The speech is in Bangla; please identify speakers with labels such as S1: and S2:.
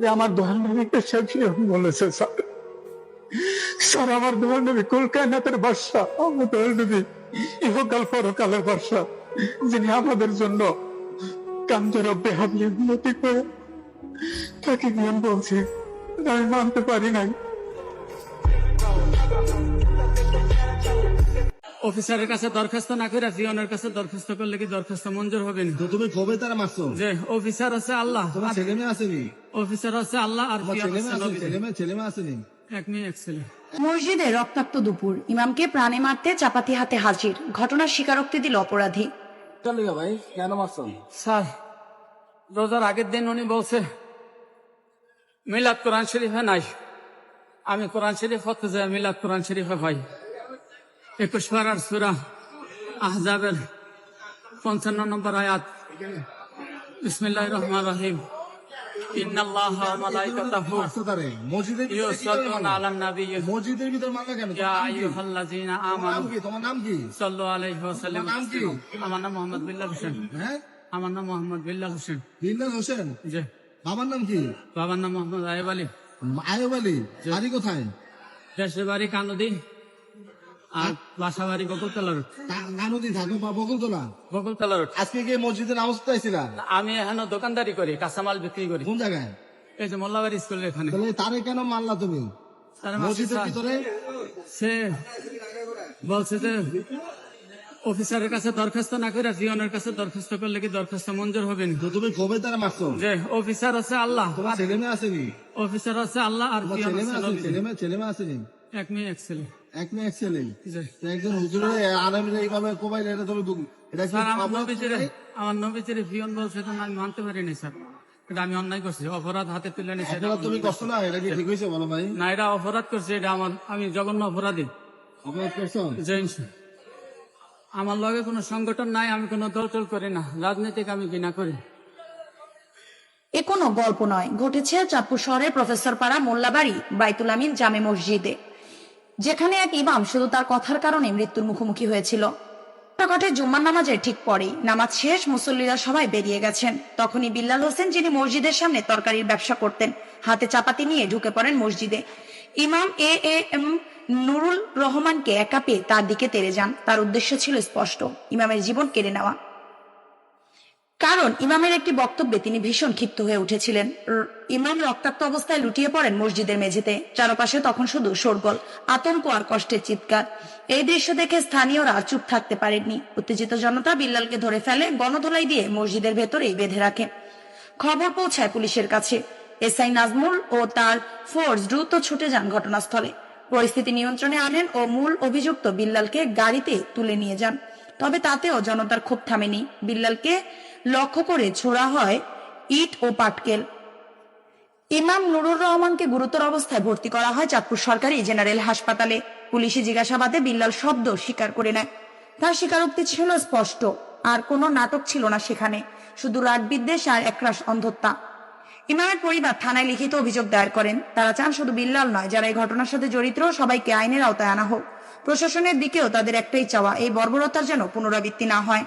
S1: যে আমার দোহার নবীকে সাক্ষী বলেছে স্যার স্যার আমার নবী কলকাতার বাদশা আমার নবী ইহকাল পরকালের বাদশা যিনি আমাদের জন্য রব্বে উন্নতি করে তাকে জ্ঞান বলছে আমি মানতে পারি নাই।
S2: অফিসারের কাছে দরখাস্ত না করে পিয়নের কাছে দরখাস্ত করলে কি দরখাস্ত মঞ্জুর হবে না?
S3: তো তুমি কবে তারা মারছো।
S2: যে অফিসার আছে আল্লাহ
S3: তোমার ছেলে মেয়ে আসেনি
S2: অফিসার আছে আল্লাহ আর এক মেয়ে এক ছেলে।
S4: মসজিদে রক্তাক্ত দুপুর। ইমামকে প্রাণে মারতে চাপাতি হাতে হাজির। ঘটনার স্বীকারোক্তি দিল অপরাধী।
S3: ভাই? কেন মারছো
S2: স্যার রোজার আগের দিন উনি বলছে মিলাদ কোরআন শরীফে নাই। আমি কোরআন শরীফ হতে যাই মিলাদ কোরআন শরীফে ভাই একুশ পারার সুরা আহজাবের পঞ্চান্ন নম্বর আয়াত। বিসমিল্লাহ রহমান রহিম।
S3: মসজিদের ভিতরে কেন? তোমার নাম কি?
S2: সাল্লু আলাইহি
S3: নাম কি?
S2: আমার নাম মোহাম্মদ বিল্লাল হোসেন।
S3: হ্যাঁ?
S2: আমার নাম মোহাম্মদ বিল্লাল হোসেন।
S3: বিন্দাস হোসেন?
S2: জি।
S3: বাবার নাম কি?
S2: বাবার নাম মোহাম্মদ আয়েব আলী।
S3: আয়ব আলী? বাড়ি কোথায়?
S2: দেশের বাড়ি কানদী। আর বাসা বাড়ি বকুলতলা রোড।
S3: থাকো বা বকুলতলা
S2: বকুলতলা রোড।
S3: আজকে গিয়ে মসজিদের নামাজ
S2: আমি এখানে দোকানদারি করি কাঁচামাল বিক্রি করি।
S3: কোন জায়গায়?
S2: এই যে মোল্লাবাড়ি স্কুলের এখানে।
S3: তাহলে তারে কেন মারলা তুমি? মসজিদের ভিতরে?
S2: সে বলছে যে অফিসারের কাছে দরখাস্ত না করে পিয়নের কাছে দরখাস্ত করলে কি দরখাস্ত মঞ্জুর হবে না
S3: তুমি কবে তারা মারছো।
S2: যে অফিসার আছে আল্লাহ
S3: তোমার ছেলে মেয়ে আসেনি
S2: অফিসার আছে আল্লাহ আর
S3: ছেলে মেয়ে আসেনি
S2: এক মেয়ে এক ছেলে।
S3: এক মেয়ে এক ছেলে একজন হুজুরে আরামে এইভাবে কোবাইলে এটা তুমি এটা
S2: স্যার আমার নবীজিরে? আমার নবীজিরে বলছে তো আমি মানতে পারিনি স্যার। এটা আমি অন্যায় করছি অপরাধ হাতে তুলে নিছি
S3: তুমি করছ না এটা কি ঠিক হয়েছে বলো ভাই?
S2: না এটা অপরাধ করছে এটা আমার আমি জঘন্য অপরাধী।
S3: অপরাধ করছ?
S2: আমার লগে কোনো সংগঠন নাই আমি কোনো দল টল করি না রাজনীতিক আমি ঘৃণা করি।
S4: এ কোনো গল্প নয় ঘটেছে চাঁদপুর শহরের প্রফেসর পাড়া মোল্লাবাড়ি বাইতুল আমিন জামে মসজিদে। যেখানে এক ইমাম শুধু তার কথার কারণে মৃত্যুর মুখোমুখি হয়েছিল। ঘটে জুম্মার নামাজের ঠিক পরেই নামাজ শেষ মুসল্লিরা সবাই বেরিয়ে গেছেন। তখনই বিল্লাল হোসেন যিনি মসজিদের সামনে তরকারির ব্যবসা করতেন, হাতে চাপাতি নিয়ে ঢুকে পড়েন মসজিদে। ইমাম এ এম নুরুল রহমানকে একা পেয়ে তার দিকে তেড়ে যান। তার উদ্দেশ্য ছিল স্পষ্ট, ইমামের জীবন কেড়ে নেওয়া। কারণ ইমামের একটি বক্তব্যে তিনি ভীষণ ক্ষিপ্ত হয়ে উঠেছিলেন। ইমাম রক্তাক্ত অবস্থায় লুটিয়ে পড়েন মসজিদের মেঝেতে। চারপাশে তখন শুধু শোরগোল, আতঙ্ক আর কষ্টের চিৎকার। এই দৃশ্য দেখে স্থানীয়রা চুপ থাকতে পারেননি। উত্তেজিত জনতা বিল্লালকে ধরে ফেলে গণধোলাই দিয়ে মসজিদের ভেতরেই বেঁধে রাখে। খবর পৌঁছায় পুলিশের কাছে। এসআই নাজমুল ও তার ফোর্স দ্রুত ছুটে যান ঘটনাস্থলে। পরিস্থিতি নিয়ন্ত্রণে আনেন ও মূল অভিযুক্ত বিল্লালকে গাড়িতে তুলে নিয়ে যান। তবে তাতেও জনতার ক্ষোভ থামেনি। বিল্লালকে লক্ষ্য করে ছোড়া হয় ইট ও পাটকেল। ইমাম নুরুর রহমানকে গুরুতর অবস্থায় ভর্তি করা হয় চাঁদপুর সরকারি জেনারেল হাসপাতালে। পুলিশি জিজ্ঞাসাবাদে বিল্লাল শব্দ স্বীকার করে নেয়। তার স্বীকারোক্তি ছিল স্পষ্ট, আর কোনো নাটক ছিল না সেখানে, শুধু রাগ বিদ্বেষ আর একরাশ অন্ধত্বা। ইমামের পরিবার থানায় লিখিত অভিযোগ দায়ের করেন, তারা চান শুধু বিল্লাল নয়, যারা এই ঘটনার সাথে জড়িত সবাইকে আইনের আওতায় আনা হোক। প্রশাসনের দিকেও তাদের একটাই চাওয়া, এই বর্বরতার যেন পুনরাবৃত্তি না হয়।